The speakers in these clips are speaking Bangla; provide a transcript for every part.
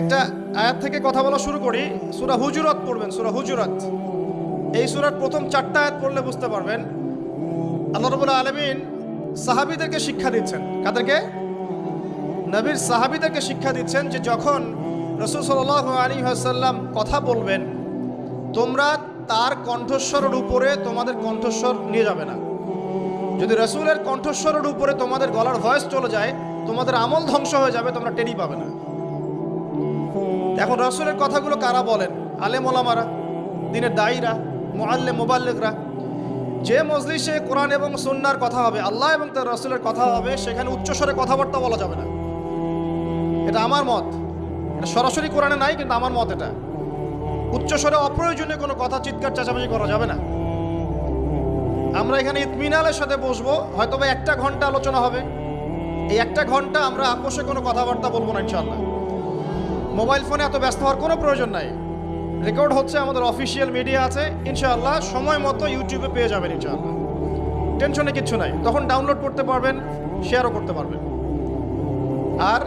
একটা আয়াত থেকে কথা বলা শুরু করি। সুরা হুজুরত পড়বেন, সুরা হুজুরাত। এই সুরার প্রথম চারটা আয়াত পড়লে বুঝতে পারবেন, আল্লাহ রবুল্লাহ আলমিন সাহাবিদেরকে শিক্ষা দিচ্ছেন। কাদেরকে? নবীর সাহাবিদেরকে শিক্ষা দিচ্ছেন যে যখন রসুল সাল আলী আসাল্লাম কথা বলবেন, তোমরা তার কণ্ঠস্বরের উপরে তোমাদের কণ্ঠস্বর নিয়ে যাবে না। যদি রসুলের কণ্ঠস্বরের উপরে তোমাদের গলার ভয়েস চলে যায়, তোমাদের আমল ধ্বংস হয়ে যাবে, তোমরা টেরি পাবে না। এখন রসুলের কথাগুলো কারা বলেন? আলে মোলামারা দিনের দায়ীরা মোয়াল্লে মোবাল্লেকরা যে মজলিসে কোরআন এবং সুন্নার কথা হবে, আল্লাহ এবং তার রসুলের কথা হবে, সেখানে উচ্চস্বরে কথাবার্তা বলা যাবে না। এটা আমার মত। এটা সরাসরি কোরআনে নাই, কিন্তু আমার মত এটা। উচ্চস্বরে অপ্রয়োজনীয় কোনো কথা চিৎকার, চেঁচামেচি করা যাবে না। আমরা এখানে ইতমিনালের সাথে বসবো হয়তো বা একটা ঘণ্টা আলোচনা হবে। এই একটা ঘণ্টা আমরা আপোষে কোনো কথাবার্তা বলব না ইনশাল্লাহ মোবাইল ফোনে এত ব্যস্ত হওয়ার কোনো প্রয়োজন নাই। রেকর্ড হচ্ছে আমাদের অফিসিয়াল মিডিয়া আছে। ইনশাআল্লাহ সময় মতো ইউটিউবে পেয়ে যাবেন ইনশাআল্লাহ। টেনশনে কিচ্ছু নাই। তখন ডাউনলোড করতে পারবেন শেয়ারও করতে পারবেন। আর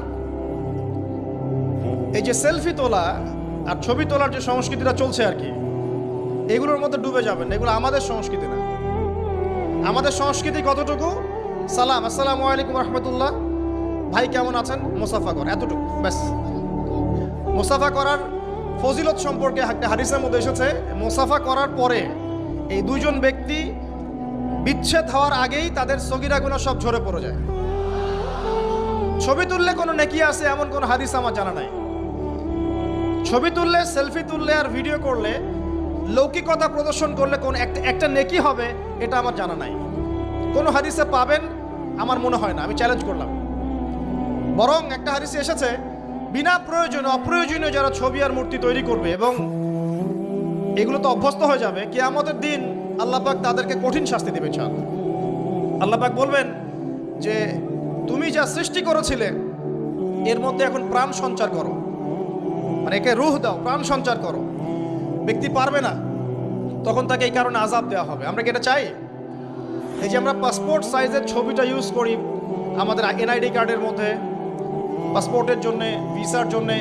এই যে সেলফি তোলা আর ছবি তোলার যে সংস্কৃতিটা চলছে আর কি, এগুলোর মধ্যে ডুবে যাবেন। এগুলো আমাদের সংস্কৃতি না। আমাদের সংস্কৃতি কতটুকু? সালাম। আসসালামু আলাইকুম রহমতুল্লাহ। ভাই কেমন আছেন? মোসাফা কর। এতটুকু। ব্যাস। মোসাফা করার ফজিলত সম্পর্কে একটা হাদিসের মধ্যে এসেছে, মোসাফা করার পরে এই দুজন ব্যক্তি বিচ্ছেদ হওয়ার আগেই তাদের সগিরাগুলো সব ঝরে পড়ে যায়। ছবি তুললে কোনো নেকি আছে এমন কোনো হাদিস আমার জানা নাই। ছবি তুললে, সেলফি তুললে আর ভিডিও করলে, লৌকিকতা প্রদর্শন করলে কোন একটা একটা নেকি হবে এটা আমার জানা নাই। কোন হাদিসে পাবেন আমার মনে হয় না, আমি চ্যালেঞ্জ করলাম। বরং একটা হাদিসে এসেছে বিনা প্রয়োজনে, অপ্রয়োজনীয় যারা ছবি আর মূর্তি তৈরি করবে এবং এগুলো তো অভ্যস্ত হয়ে যাবে কি আমাদের দিন আল্লাহ পাক তাদেরকে কঠিন শাস্তি দেবে চাল আল্লাহ পাক বলবেন যে, তুমি যা সৃষ্টি করেছিলে, এর মধ্যে এখন প্রাণ সঞ্চার করো। মানে একে রুহ দাও, প্রাণ সঞ্চার করো। ব্যক্তি পারবে না, তখন তাকে এই কারণে আজাব দেওয়া হবে। আমরা কি এটা চাই? এই যে আমরা পাসপোর্ট সাইজের ছবিটা ইউজ করি, আমাদের এনআইডি কার্ডের মধ্যে পাসপোর্টের জন্য, ভিসার জন্য।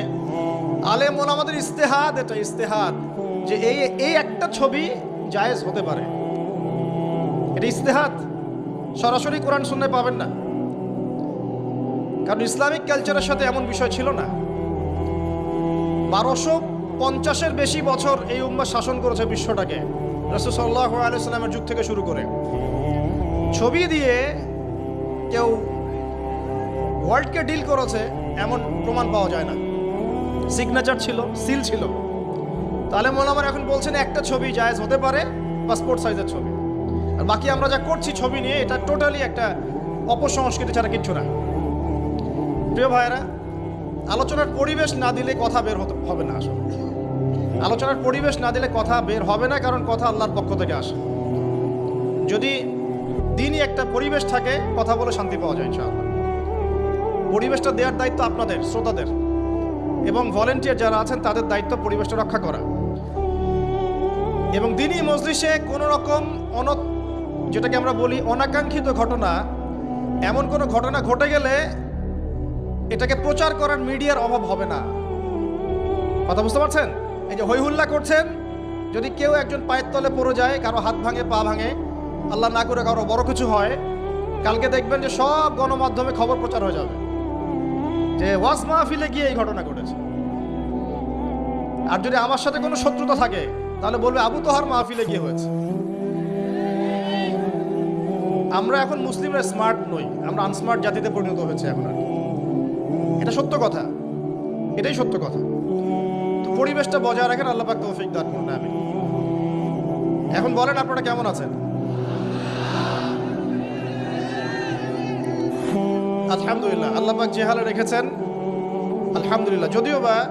আলেম আমাদের ইস্তেহাদ, এটা ইস্তেহাদ, যে এই এই একটা ছবি জায়েজ হতে পারে। এটা ইস্তেহাদ। সরাসরি কোরআন শুনতে পাবেন না। কারণ ইসলামিক কালচারের সাথে এমন বিষয় ছিল না। বারোশো পঞ্চাশের বেশি বছর এই উম্মা শাসন করেছে বিশ্বটাকে। রসুল্লাহ আলাইসাল্লামের যুগ থেকে শুরু করে। ছবি দিয়ে কেউ ওয়ার্ল্ডকে ডিল করেছে, এমন প্রমাণ পাওয়া যায় না। সিগনেচার ছিল সিল ছিল। তাহলে মনে আমার এখন বলছেন, একটা ছবি জায়েজ হতে পারে পাসপোর্ট সাইজের ছবি। আর বাকি আমরা যা করছি ছবি নিয়ে, এটা টোটালি একটা অপসংস্কৃতি ছাড়া কিচ্ছু না। প্রিয় ভাইয়েরা, আলোচনার পরিবেশ না দিলে কথা বের হতে হবে না আসলে। আলোচনার পরিবেশ না দিলে কথা বের হবে না, কারণ কথা আল্লাহর পক্ষ থেকে আসে। যদি দিনই একটা পরিবেশ থাকে, কথা বলে শান্তি পাওয়া যায়, ইনশাআল্লাহ। পরিবেশটা দেওয়ার দায়িত্ব আপনাদের, শ্রোতাদের। এবং ভলেন্টিয়ার যারা আছেন, তাদের দায়িত্ব পরিবেশটা রক্ষা করা। এবং দিনই মজলিসে কোনো রকম অন যেটাকে আমরা বলি অনাকাঙ্ক্ষিত ঘটনা, এমন কোনো ঘটনা ঘটে গেলে এটাকে প্রচার করার মিডিয়ার অভাব হবে না। কথা বুঝতে পারছেন? এই যে হৈহুল্লা করছেন, যদি কেউ একজন পায়ের তলে পড়ে যায়, কারও হাত ভাঙে, পা ভাঙে, আল্লাহ না করে কারও বড় কিছু হয়, কালকে দেখবেন যে সব গণমাধ্যমে খবর প্রচার হয়ে যাবে। যে ওয়াজ মাহফিলে গিয়ে এই ঘটনা ঘটেছে। আর যদি আমার সাথে কোনো শত্রুতা থাকে, তাহলে বলবে আবু তোহার মাহফিলে গিয়ে হয়েছে। আমরা এখন মুসলিমরা স্মার্ট নই, আমরা আনস্মার্ট জাতিতে পরিণত হয়েছে এখন আর। এটা সত্য কথা। এটাই সত্য কথা। তো পরিবেশটা বজায় রাখেন, আল্লাহ পাক তৌফিক দান করুন আমি এখন বলেন আপনারা কেমন আছেন? আলহামদুলিল্লাহ, আল্লাহ পাক যে হালে রেখেছেন, আলহামদুলিল্লাহ। যদিও বা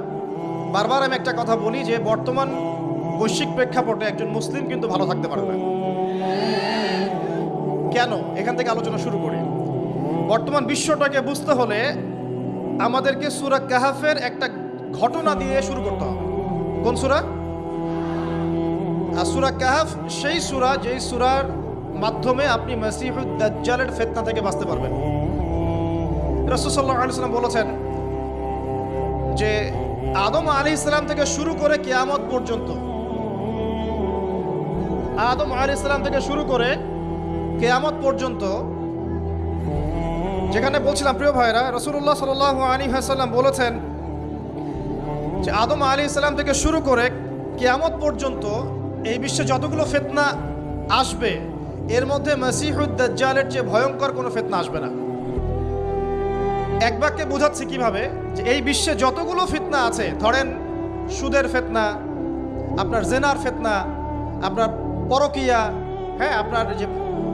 বারবার আমি একটা কথা বলি যে বর্তমান বৈশ্বিক প্রেক্ষাপটে একজন মুসলিম কিন্তু ভালো থাকতে পারে না। কেন? এখান থেকে আলোচনা শুরু করি। বর্তমান বিশ্বটাকে বুঝতে হলে আমাদেরকে সুরা কাহাফের একটা ঘটনা দিয়ে শুরু করতে হবে। কোন সুরা? আর সুরা কাহাফ, সেই সুরা যেই সুরার মাধ্যমে আপনি মাসিহুদ দাজ্জালের ফেতনা থেকে বাঁচতে পারবেন। আলিয়াল্লাম বলেছেন যে আদম আলী ইসলাম থেকে শুরু করে কেয়ামত পর্যন্ত, আদম আলী ইসলাম থেকে শুরু করে কেয়ামত পর্যন্ত, যেখানে বলছিলাম, প্রিয় ভাইরা রসুল্লাহ সাল আলী হাসাল্লাম বলেছেন যে আদম আলী ইসলাম থেকে শুরু করে কেয়ামত পর্যন্ত এই বিশ্বে যতগুলো ফেতনা আসবে, এর মধ্যে মসিহুদ্দালের চেয়ে ভয়ঙ্কর কোনো ফেতনা আসবে না। এক বাক্যে বোঝাচ্ছি কীভাবে যে এই বিশ্বে যতগুলো ফিতনা আছে, ধরেন সুদের ফেতনা, আপনার জেনার ফেতনা, আপনার পরকিয়া হ্যাঁ আপনার যে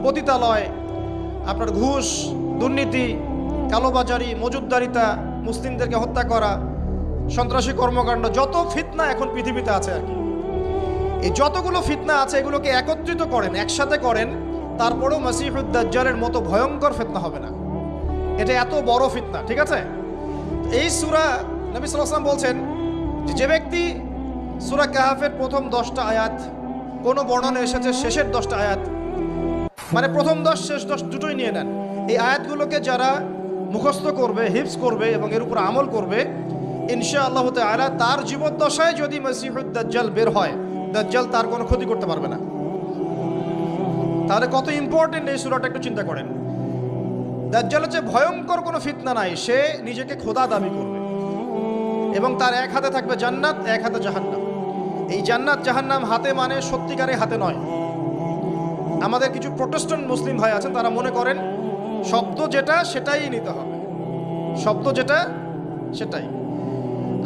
পতিতালয়, আপনার ঘুষ, দুর্নীতি, কালোবাজারি, মজুদদারিতা, মুসলিমদেরকে হত্যা করা, সন্ত্রাসী কর্মকাণ্ড, যত ফিতনা এখন পৃথিবীতে আছে আর কি। এই যতগুলো ফিতনা আছে, এগুলোকে একত্রিত করেন, একসাথে করেন, তারপরেও মাসিহুদ্দাজ্জালের মতো ভয়ঙ্কর ফিতনা হবে না। এটা এত বড় ফিতনা, ঠিক আছে? এই সুরা নবী সাল্লাম বলছেন যে ব্যক্তি সুরা কাহাফের প্রথম দশটা আয়াত, কোনো বর্ণনা এসেছে, শেষের দশটা আয়াত মানে প্রথম দশ, শেষ দশ দুটোই নিয়ে নেন। এই আয়াতগুলোকে যারা মুখস্থ করবে হিপস করবে এবং এর উপর আমল করবে ইনশা আল্লাহ তালা তার জীবদ্দশায় যদি মসিহুদ দাজ্জাল বের হয়, দাজ্জাল তার কোনো ক্ষতি করতে পারবে না। তাহলে কত ইম্পর্টেন্ট এই সুরাটা একটু চিন্তা করেন। দাজ্জাল হচ্ছে ভয়ঙ্কর কোনো ফিতনা নাই, সে নিজেকে খোদা দাবি করবে। এবং তার এক হাতে থাকবে জান্নাত, এক হাতে জাহান্নাম। এই জান্নাত, জাহান্নাম হাতে মানে সত্যিকারে হাতে নয়। আমাদের কিছু প্রোটেস্ট্যান্ট মুসলিম ভাই আছেন, তারা মনে করেন শব্দ যেটা, সেটাই নিতে হবে। শব্দ যেটা, সেটাই।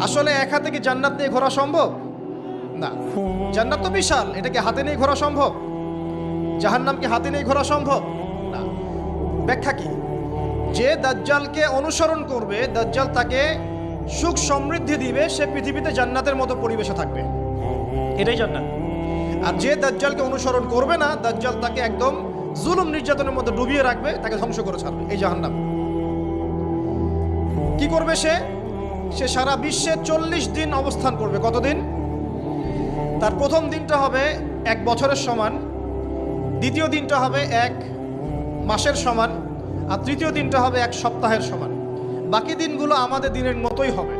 আসলে এক হাতে কি জান্নাত নিয়ে ঘোরা সম্ভব? না। জান্নাত তো বিশাল, এটাকে হাতে নিয়ে ঘোরা সম্ভব? জাহান্নাম কি হাতে নিয়ে ঘোরা সম্ভব? না। ব্যাখ্যা কি? যে দাজ্জালকে অনুসরণ করবে দাজ্জাল তাকে সুখ সমৃদ্ধি দিবে সে পৃথিবীতে জান্নাতের মতো পরিবেশে থাকবে। এটাই জান্নাত। আর যে দাজ্জালকে অনুসরণ করবে না দাজ্জাল তাকে একদম জুলুম নির্যাতনের মধ্যে ডুবিয়ে রাখবে তাকে ধ্বংস করে ছাড়বে। এই জাহান্নাম। কি করবে সে? সে সারা বিশ্বে চল্লিশ দিন অবস্থান করবে। কতদিন? তার প্রথম দিনটা হবে এক বছরের সমান দ্বিতীয় দিনটা হবে এক মাসের সমান আর তৃতীয় দিনটা হবে এক সপ্তাহের সমান। বাকি দিনগুলো আমাদের দিনের মতোই হবে।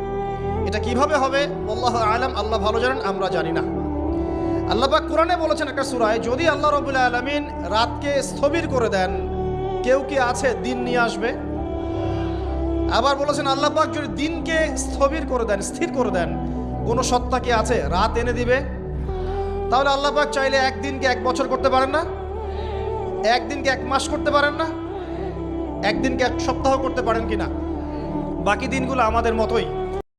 এটা কীভাবে হবে? আল্লাহ আলাম, আল্লাহ ভালো জানেন, আমরা জানি না। আল্লাহ পাক কোরআনে বলেছেন একটা সুরায় যদি আল্লাহ রবুল্লা আলমিন রাতকে স্থবির করে দেন, কেউ কি আছে দিন নিয়ে আসবে? আবার বলেছেন আল্লাহ পাক যদি দিনকে স্থবির করে দেন, স্থির করে দেন, কোনো সত্তা কি আছে? রাত এনে দিবে। তাহলে আল্লাহ পাক চাইলে একদিনকে এক বছর করতে পারেন না? একদিনকে এক মাস করতে পারেন না? একদিনকে এক সপ্তাহ করতে পারেন কিনা? বাকি দিনগুলো আমাদের মতোই।